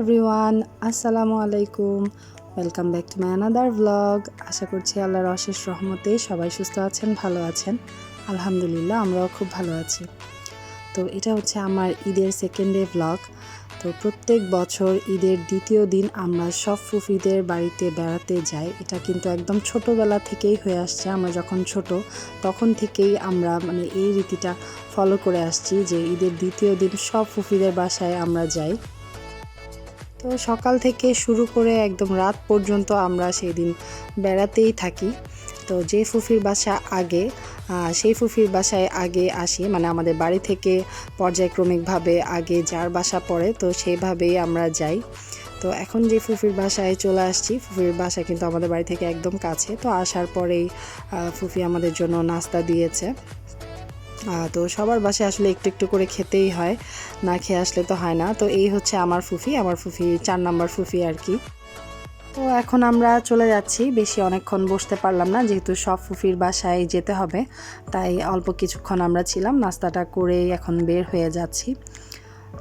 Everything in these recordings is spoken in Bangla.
এভরিওয়ান আসসালামু আলাইকুম welcome back to my another blog আশা করছি আল্লাহর অশেষ রহমতে সবাই সুস্থ আছেন, ভালো আছেন। আলহামদুলিল্লাহ, আমরাও খুব ভালো আছি। তো এটা হচ্ছে আমার ঈদের সেকেন্ড ব্লগ তো প্রত্যেক বছর ঈদের দ্বিতীয় দিন আমরা সব ফুফিদের বাড়িতে বেড়াতে যাই। এটা কিন্তু একদম ছোটোবেলা থেকেই হয়ে আসছে। আমরা যখন ছোট, তখন থেকেই আমরা মানে এই রীতিটা ফলো করে আসছি যে ঈদের দ্বিতীয় দিন সব ফুফিদের বাসায় আমরা যাই। তো সকাল থেকে শুরু করে একদম রাত পর্যন্ত আমরা সেই দিন বেড়াতেই থাকি। তো যে ফুফির বাসা আগে সেই ফুফির বাসায় আগে আসি। মানে আমাদের বাড়ি থেকে পর্যায়ক্রমিকভাবে আগে যার বাসা পড়ে, তো সেইভাবেই আমরা যাই। তো এখন যে ফুফির বাসায় চলে আসছি, ফুফির বাসা কিন্তু আমাদের বাড়ি থেকে একদম কাছে। তো আসার পরেই ফুফি আমাদের জন্য নাস্তা দিয়েছে। তো সবার বাসায় আসলে একটু একটু করে খেতেই হয়। না খেয়ে আসলে তো হয় না। তো এই হচ্ছে আমার ফুফি। আমার ফুফি চার নাম্বার ফুফি আর কি। তো এখন আমরা চলে যাচ্ছি। বেশি অনেকক্ষণ বসতে পারলাম না, যেহেতু সব ফুফির বাসায় যেতে হবে। তাই অল্প কিছুক্ষণ আমরা ছিলাম। নাস্তাটা করে এখন বের হয়ে যাচ্ছি।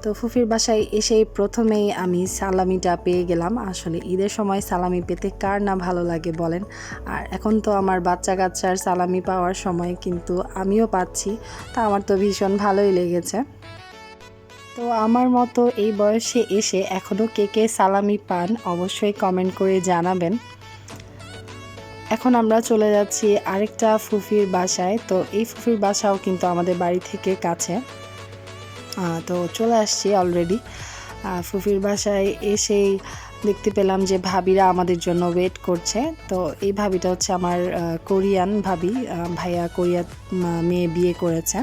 তো ফুফির বাসায় এসেই প্রথমেই আমি সালামিটা পেয়ে গেলাম। আসলে ঈদের সময় সালামি পেতে কার না ভালো লাগে বলেন। আর এখন তো আমার বাচ্চা কাচ্চার সালামি পাওয়ার সময় কিন্তু আমিও পাচ্ছি, তা আমার তো ভীষণ ভালোই লেগেছে। তো আমার মতো এই বয়সে এসে এখনও কে কে সালামি পান অবশ্যই কমেন্ট করে জানাবেন। এখন আমরা চলে যাচ্ছি আরেকটা ফুফির বাসায়। তো এই ফুফির বাসাও কিন্তু আমাদের বাড়ি থেকে কাছে। তো চলে আসছি অলরেডি ফুফির বাসায় এসেই দেখতে পেলাম যে ভাবিরা আমাদের জন্য ওয়েট করছে। তো এই ভাবিটা হচ্ছে আমার কোরিয়ান ভাবি। ভাইয়া কোরিয়া মেয়ে বিয়ে করেছে।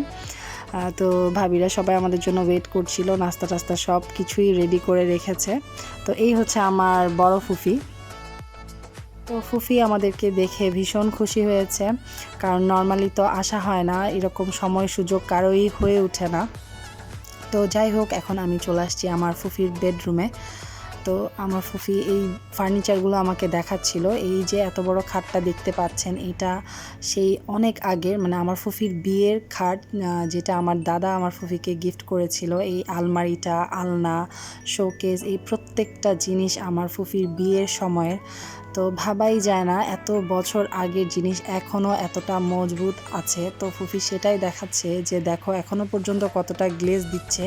তো ভাবিরা সবাই আমাদের জন্য ওয়েট করছিল। নাস্তা টাস্তা সব কিছুই রেডি করে রেখেছে। তো এই হচ্ছে আমার বড় ফুফি। তো ফুফি আমাদেরকে দেখে ভীষণ খুশি হয়েছে। কারণ নর্মালি তো আসা হয় না। এরকম সময় সুযোগ কারোই হয়ে ওঠে না। তো যাই হোক, এখন আমি চলে আসছি আমার ফুফির বেডরুমে তো আমার ফুফি এই ফার্নিচারগুলো আমাকে দেখাচ্ছিল। এই যে এত বড় খাটটা দেখতে পাচ্ছেন, এটা সেই অনেক আগের মানে আমার ফুফির বিয়ের খাট যেটা আমার দাদা আমার ফুফিকে গিফট করেছিল। এই আলমারিটা, আলনা শোকেস এই প্রত্যেকটা জিনিস আমার ফুফির বিয়ের সময়ের। তো ভাবাই যায় না, এত বছর আগের জিনিস এখনও এতটা মজবুত আছে। তো ফুফি সেটাই দেখাচ্ছে যে দেখো এখনও পর্যন্ত কতটা গ্লেজ দিচ্ছে।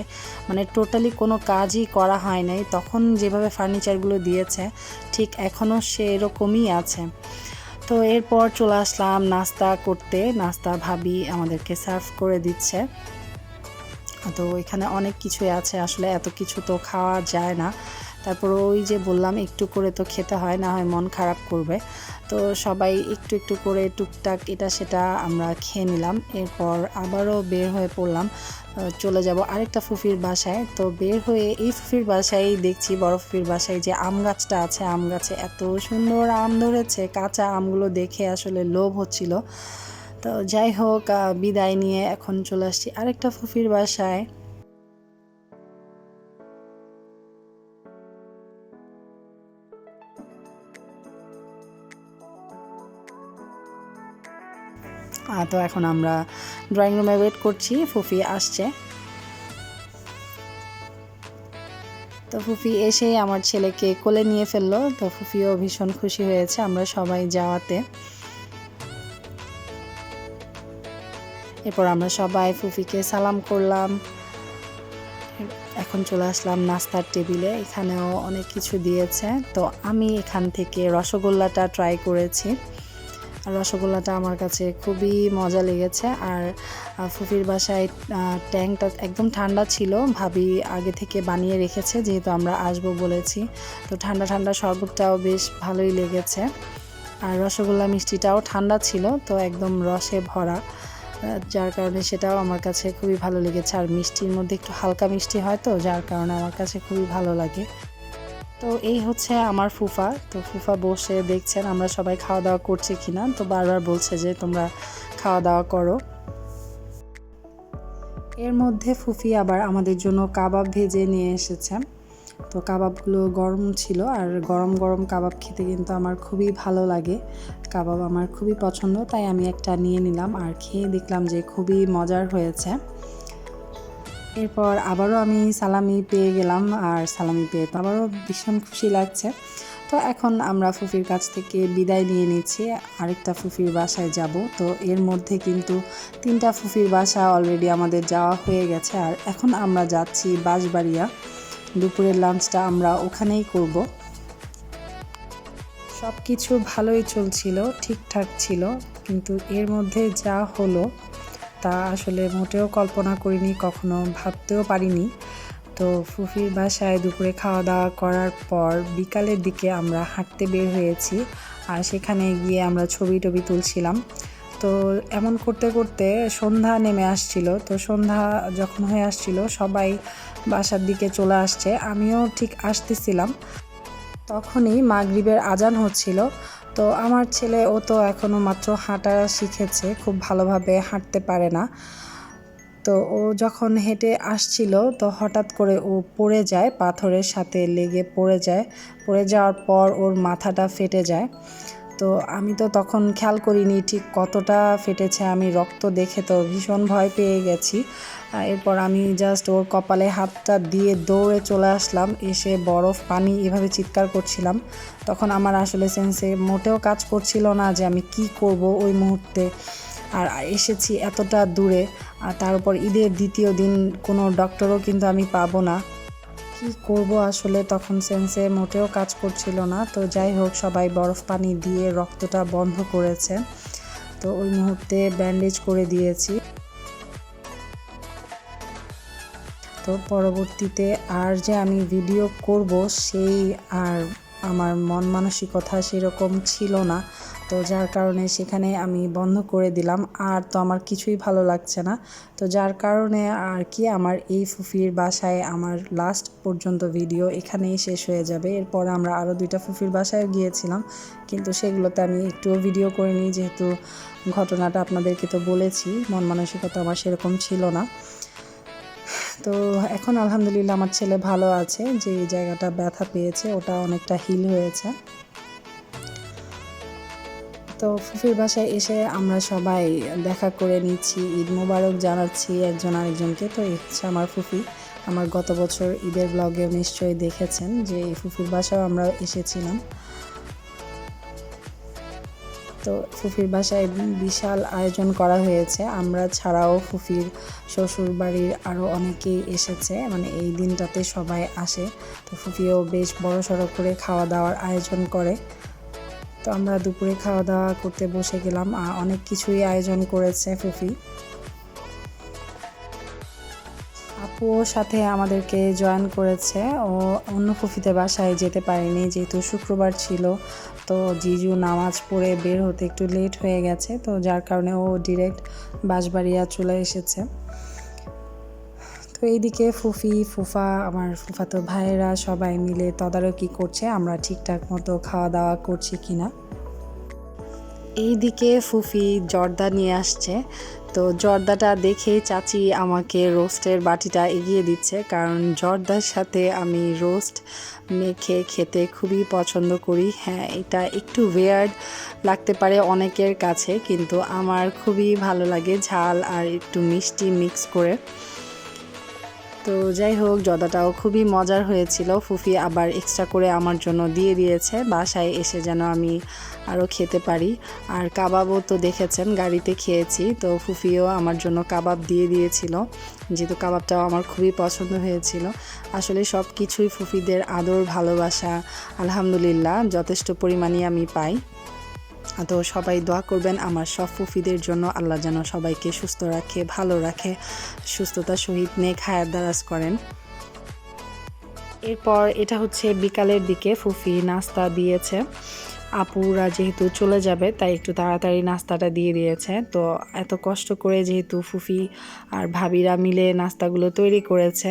মানে টোটালি কোনো কাজই করা হয় নাই। তখন যেভাবে ফার্নিচারগুলো দিয়েছে, ঠিক এখনও সেরকমই আছে। তো এরপর চলে আসলাম নাস্তা করতে। নাস্তা ভাবি আমাদেরকে সার্ভ করে দিচ্ছে। তো এখানে অনেক কিছুই আছে, আসলে এত কিছু তো খাওয়া যায় না। তারপর ওই যে বললাম, একটু করে তো খেতে হয়, না হয় মন খারাপ করবে। তো সবাই একটু একটু করে টুকটাক এটা সেটা আমরা খেয়ে নিলাম। এরপর আবারও বের হয়ে পড়লাম চলে যাব আরেকটা ফুফির বাসায়। তো বের হয়ে এই ফুফির বাসায় দেখছি, বড় ফুফির বাসায় যে আম গাছটা আছে, আম গাছে এত সুন্দর আম ধরেছে, কাঁচা আমগুলো দেখে আসলে লোভ হচ্ছিল। তো যাই হোক বিদায় নিয়ে এখন চলে আসছি আরেকটা ফুফির বাসায়। তো এখন আমরা ড্রয়িং রুমে ওয়েট করছি, ফুফি আসছে। তো ফুফি এসেই আমার ছেলেকে কোলে নিয়ে ফেলল, তো ফুফিও ভীষণ খুশি হয়েছে আমরা সবাই যাওয়াতে। এরপর আমরা সবাই ফুফিকে সালাম করলাম। এখন চলে আসলাম নাস্তার টেবিলে, এখানেও অনেক কিছু দিয়েছে। তো আমি এখান থেকে রসগোল্লাটা ট্রাই করেছি। রসগোল্লাটা আমার কাছে খুবই মজা লেগেছে। আর ফুফির বাসায় ট্যাঙ্কটা একদম ঠান্ডা ছিল, ভাবি আগে থেকে বানিয়ে রেখেছে, যেহেতু আমরা আসব বলেছি। তো ঠান্ডা ঠান্ডা শরবতটাও বেশ ভালোই লেগেছে। আর রসগোল্লা মিষ্টিটাও ঠান্ডা ছিল, তো একদম রসে ভরা। যার কারণে সেটাও আমার কাছে খুবই ভালো লেগেছে। আর মিষ্টির মধ্যে একটু হালকা মিষ্টি হয় তো, যার কারণে আমার কাছে খুবই ভালো লাগে। তো এই হচ্ছে আমার ফুফা। তো ফুফা বসে দেখছেন আমরা সবাই খাওয়া দাওয়া করছি কিনা। তো বারবার বলছে যে, তোমরা খাওয়া দাওয়া করো। এর মধ্যে ফুফি আবার আমাদের জন্য কাবাব ভেজে নিয়ে এসেছে। তো কাবাবগুলো গরম ছিল আর গরম গরম কাবাব খেতে কিন্তু আমার খুবই ভালো লাগে। কাবাব আমার খুবই পছন্দ, তাই আমি একটা নিয়ে নিলাম। আর খেয়ে দেখলাম যে খুবই মজার হয়েছে। এরপর আবারও আমি সালামি পেয়ে গেলাম আর সালামি পেয়ে তো আবারও ভীষণ খুশি লাগছে। তো এখন আমরা ফুফির কাছ থেকে বিদায় নিয়ে নিচ্ছি। আরেকটা ফুফির বাসায় যাব। তো এর মধ্যে কিন্তু তিনটা ফুফির বাসা অলরেডি আমাদের যাওয়া হয়ে গেছে। আর এখন আমরা যাচ্ছি বাঁশবাড়িয়া। দুপুরের লাঞ্চটা আমরা ওখানেই করব। সব কিছু ভালোই চলছিল, ঠিকঠাক ছিল। কিন্তু এর মধ্যে যা হলো তা আসলে মোটেও কল্পনা করিনি, কখনো ভাবতেও পারিনি। তো ফুফির বাসায় দুপুরে খাওয়া দাওয়া করার পর বিকালের দিকে আমরা হাঁটতে বের হয়েছি আর সেখানে গিয়ে আমরা ছবি টবি তুলছিলাম। তো এমন করতে করতে সন্ধ্যা নেমে আসছিল। তো সন্ধ্যা যখন হয়ে আসছিল, সবাই বাসার দিকে চলে আসছে। আমিও ঠিক আসতেছিলাম। তখনই মাগরিবের আজান হচ্ছিল। তো আমার ছেলে, ও তো এখনও মাত্র হাঁটা শিখেছে, খুব ভালোভাবে হাঁটতে পারে না। তো ও যখন হেঁটে আসছিল, তো হঠাৎ করে ও পড়ে যায়, পাথরের সাথে লেগে পড়ে যায়। পড়ে যাওয়ার পর ওর মাথাটা ফেটে যায়। তো আমি তো তখন খেয়াল করিনি ঠিক কতটা ফেটেছে। আমি রক্ত দেখে তো ভীষণ ভয় পেয়ে গেছি। এরপর আমি জাস্ট ওর কপালে হাতটা দিয়ে দৌড়ে চলে আসলাম। এসে বরফ, পানি এভাবে চিৎকার করছিলাম। তখন আমার আসলে সেন্সে মোটেও কাজ করছিল না যে আমি কি করব ওই মুহূর্তে। আর এসেছি এতটা দূরে। আর তার উপর ঈদের দ্বিতীয় দিন কোনো ডক্টরও কিন্তু আমি পাবো না। কি করব আসলে তখন সেন্সে মোটেও কাজ করছিল না। তো যাই হোক, সবাই বরফ পানি দিয়ে রক্তটা বন্ধ করেছে। তো ওই মুহূর্তে ব্যান্ডেজ করে দিয়েছি। তো পরবর্তীতে আর যে আমি ভিডিও করব, সেই আর আমার মন মানসিকতা সেরকম ছিল না। তো যার কারণে সেখানে আমি বন্ধ করে দিলাম। আর তো আমার কিছুই ভালো লাগছে না। তো যার কারণে আর কি আমার এই ফুফির বাসায় আমার লাস্ট পর্যন্ত ভিডিও এখানেই শেষ হয়ে যাবে। এরপর আমরা আরও দুইটা ফুফির বাসায় গিয়েছিলাম। কিন্তু সেগুলোতে আমি একটুও ভিডিও করিনি। যেহেতু ঘটনাটা আপনাদেরকে তো বলেছি, মন মানসিকতা আমার সেরকম ছিল না। তো এখন আলহামদুলিল্লাহ আমার ছেলে ভালো আছে। যে জায়গাটা ব্যথা পেয়েছে, ওটা অনেকটা হিল হয়েছে। তো ফুফির বাসায় এসে আমরা সবাই দেখা করে নিচ্ছি, ঈদ মোবারক জানাচ্ছি একজন আরেকজনকে। তো হচ্ছে আমার ফুফি। আমার গত বছর ঈদের ব্লগেও নিশ্চয়ই দেখেছেন যে এই ফুফির বাসাও আমরা এসেছিলাম। তো ফুফির বাসায় বিশাল আয়োজন করা হয়েছে। আমরা ছাড়াও ফুফির শ্বশুর বাড়ির আরও অনেকেই এসেছে মানে এই দিনটাতে সবাই আসে। তো ফুফিও বেশ বড় সড়ো করে খাওয়া দাওয়ার আয়োজন করে। তো আমরা দুপুরে খাওয়া দাওয়া করতে বসে গেলাম। আর অনেক কিছুই আয়োজন করেছে ফুফি। আপুও সাথে আমাদেরকে জয়েন করেছে। ও অন্য ফুফিতে বাসায় যেতে পারেনি, যেহেতু শুক্রবার ছিল। তো জিজু নামাজ পড়ে বের হতে একটু লেট হয়ে গেছে। তো যার কারণে ও ডিরেক্ট বাঁশবাড়িয়া চলে এসেছে। তো এইদিকে ফুফি, ফুফা, আমার ফুফাতো ভাইয়েরা সবাই মিলে তদারকি করছে। আমরা ঠিকঠাক মতো খাওয়া দাওয়া করছি কিনা। এইদিকে ফুফি জর্দা নিয়ে আসছে। তো জর্দাটা দেখে চাচি আমাকে রোস্টের বাটিটা এগিয়ে দিচ্ছে। কারণ জর্দার সাথে আমি রোস্ট মেখে খেতে খুবই পছন্দ করি। হ্যাঁ এটা একটু ওয়েয়ার্ড লাগতে পারে অনেকের কাছে, কিন্তু আমার খুবই ভালো লাগে ঝাল আর একটু মিষ্টি মিক্স করে। তো যাই হোক, জদাটাও খুবই মজার হয়েছিল। ফুফি আবার এক্সট্রা করে আমার জন্য দিয়ে দিয়েছে। বাসায় এসে যেন আমি আরও খেতে পারি। আর কাবাবও তো দেখেছেন, গাড়িতে খেয়েছি। তো ফুফিও আমার জন্য কাবাব দিয়ে দিয়েছিল। যেহেতু কাবাবটাও আমার খুবই পছন্দ হয়েছিল। আসলে সব কিছুই ফুফিদের আদর, ভালোবাসা, আলহামদুলিল্লাহ যথেষ্ট পরিমাণে আমি পাই। তো সবাই দোয়া করবেন আমার সব ফুফিদের জন্য। আল্লাহ যেন সবাইকে সুস্থ রাখে, ভালো রাখে, সুস্থতা সহিত নেক হায়ার দারাজ করেন। এরপর এটা হচ্ছে বিকালের দিকে ফুফি নাস্তা দিয়েছে। আপুরা যেহেতু চলে যাবে, তাই একটু তাড়াতাড়ি নাস্তাটা দিয়ে দিয়েছে। তো এত কষ্ট করে যেহেতু ফুফি আর ভাবিরা মিলে নাস্তাগুলো তৈরি করেছে,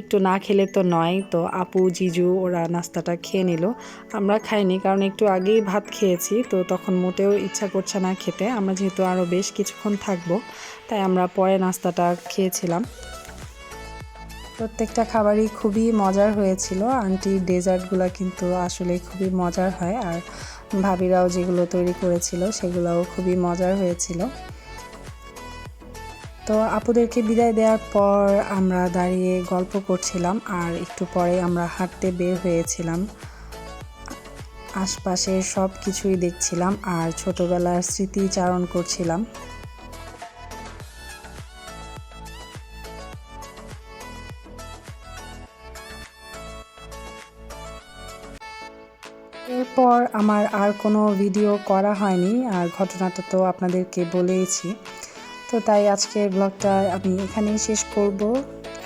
একটু না খেলে তো নয়। তো আপু, জিজু, ওরা নাস্তাটা খেয়ে নিল। আমরা খাইনি, কারণ একটু আগেই ভাত খেয়েছি। তো তখন মোটেও ইচ্ছা করছে না খেতে। আমরা যেহেতু আরও বেশ কিছুক্ষণ থাকব, তাই আমরা পরে নাস্তাটা খেয়েছিলাম। প্রত্যেকটা খাবারই খুবই মজার হয়েছিল। আন্টির ডেজার্টগুলো কিন্তু আসলে খুবই মজার হয়। আর ভাবিরাও যেগুলো তৈরি করেছিল, সেগুলোও খুবই মজার হয়েছিল। তো আপুদেরকে বিদায় দেওয়ার পর আমরা দাঁড়িয়ে গল্প করছিলাম, আর একটু পরে আমরা হাঁটতে বের হয়েছিলাম। আশপাশের সব কিছুই দেখছিলাম, আর ছোটবেলার স্মৃতিচারণ করছিলাম। এরপর আমার আর কোনো ভিডিও করা হয়নি, আর ঘটনাটা তো আপনাদেরকে বলেইছি। তো তাই আজকের ব্লগটা আমি এখানেই শেষ করব।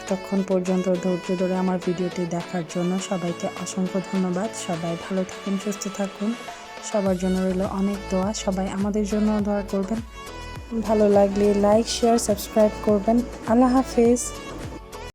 এতক্ষণ পর্যন্ত ধৈর্য ধরে আমার ভিডিওটি দেখার জন্য সবাইকে অসংখ্য ধন্যবাদ। সবাই ভালো থাকুন, সুস্থ থাকুন। সবার জন্য রইল অনেক দোয়া। সবাই আমাদের জন্য দোয়া করবেন। ভালো লাগলে লাইক, শেয়ার, সাবস্ক্রাইব করবেন। আল্লাহ হাফেজ।